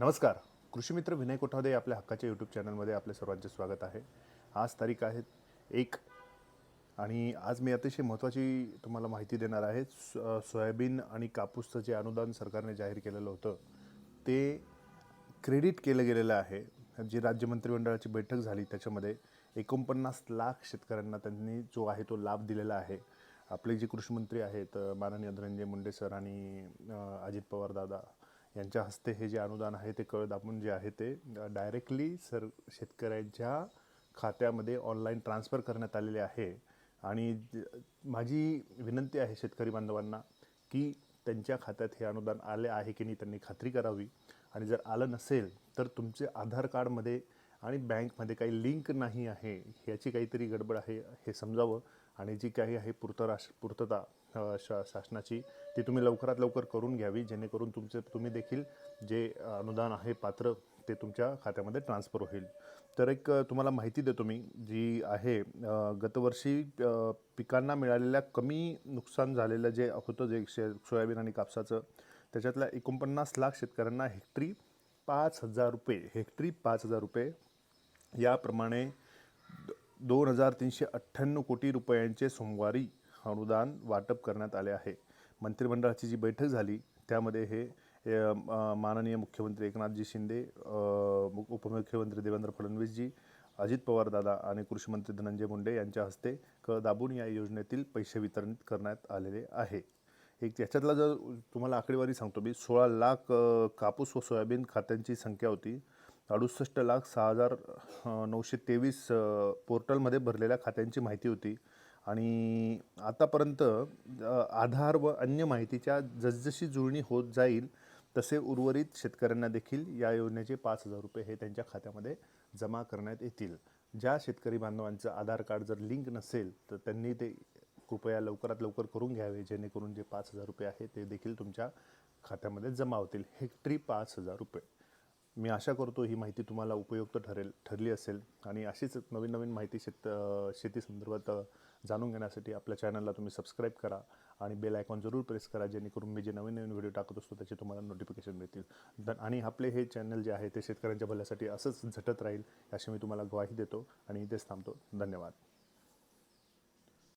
नमस्कार. कृषीमित्र विनय कोठावदे आपल्या हक्काच्या यूट्यूब चॅनलमध्ये आपले सर्वांचे स्वागत आहे. आज तारीख आहे एक आणि आज मी अतिशय महत्त्वाची तुम्हाला माहिती देणार आहे. सो- सोयाबीन आणि कापूसचं जे अनुदान सरकारने जाहीर केलेलं होतं ते क्रेडिट केलं गेलेलं आहे. जी राज्य मंत्रिमंडळाची बैठक झाली त्याच्यामध्ये एकोणपन्नास लाख शेतकऱ्यांना त्यांनी जो आहे तो लाभ दिलेला आहे. आपले जे कृषीमंत्री आहेत माननीय धनंजय मुंडे सर आणि अजित पवार दादा यांच्या हस्ते हे जे अनुदान आहे ते कळ दाबून जे आहे ते डायरेक्टली सर शेतकऱ्यांच्या खात्यामध्ये ऑनलाईन ट्रान्सफर करण्यात आलेले आहे. आणि माझी विनंती आहे शेतकरी बांधवांना की त्यांच्या खात्यात हे अनुदान आले आहे की नाही त्यांनी खात्री करावी. आणि जर आलं नसेल तर तुमचे आधार कार्डमध्ये आणि बँकमध्ये काही लिंक नाही आहे ह्याची काहीतरी गडबड आहे हे समजावं. आणि जी काही आहे पूर्तराश पूर्तता शा शासनाची ती तुम्ही लवकरात लवकर करून घ्यावी जेणेकरून तुमचे तुम्ही देखील जे अनुदान आहे पात्र ते तुमच्या खात्यामध्ये ट्रान्सफर होईल. तर एक तुम्हाला माहिती देतो मी जी आहे गतवर्षी पिकांना मिळालेल्या कमी नुकसान झालेलं जे होतं जे शे सोयाबीन आणि कापसाचं त्याच्यातल्या एकोणपन्नास लाख शेतकऱ्यांना हेक्टरी पाच हजार रुपये हेक्टरी पाच हजार रुपये याप्रमाणे दोन हजार तीनशे अठ्ठ्याण्णव कोटी रुपयांचे सोमवारी अनुदान वाटप करण्यात आले आहे. मंत्रिमंडळाची जी बैठक झाली त्यामध्ये हे माननीय मुख्यमंत्री एकनाथजी शिंदे उपमुख्यमंत्री देवेंद्र फडणवीसजी अजित पवार दादा आणि कृषीमंत्री धनंजय मुंडे यांच्या हस्ते क दाबून या योजनेतील पैसे वितरित करण्यात आलेले आहे. एक त्याच्यातला जर तुम्हाला आकडेवारी सांगतो मी सोळा लाख कापूस व सोयाबीन खात्यांची संख्या होती. अडुसष्ट लाख सहा हजार नऊशे तेवीस पोर्टलमध्ये भरलेल्या खात्यांची माहिती होती. आणि आतापर्यंत आधार व अन्य माहितीच्या जसजशी जुळणी होत जाईल तसे उर्वरित शेतकऱ्यांना देखील या योजनेचे पाच हजार रुपये हे त्यांच्या खात्यामध्ये जमा करण्यात येतील. ज्या शेतकरी बांधवांचं आधार कार्ड जर लिंक नसेल तर त्यांनी ते कृपया लवकरात लवकर करून घ्यावे जेणेकरून जे पाच हजार रुपये आहे ते देखील तुमच्या खात्यामध्ये जमा होतील. हेक्टरी पाच हजार रुपये. मी आशा करतो ही माहिती तुम्हाला उपयुक्त ठरेल ठरली असेल. आणि अशीच नवीन नवीन माहिती शेत शेती संदर्भात जाणून घेण्यासाठी आपल्या चॅनलला तुम्ही सबस्क्राईब करा आणि बेल आयकॉन जरूर प्रेस करा जेणेकरून मी जे नवीन नवीन व्हिडिओ टाकत असतो त्याचे तुम्हाला नोटिफिकेशन मिळतील. द आणि आपले हे चॅनल जे आहे ते शेतकऱ्यांच्या भल्यासाठी असंच झटत राहील अशी मी तुम्हाला ग्वाही देतो आणि इथेच थांबतो. धन्यवाद.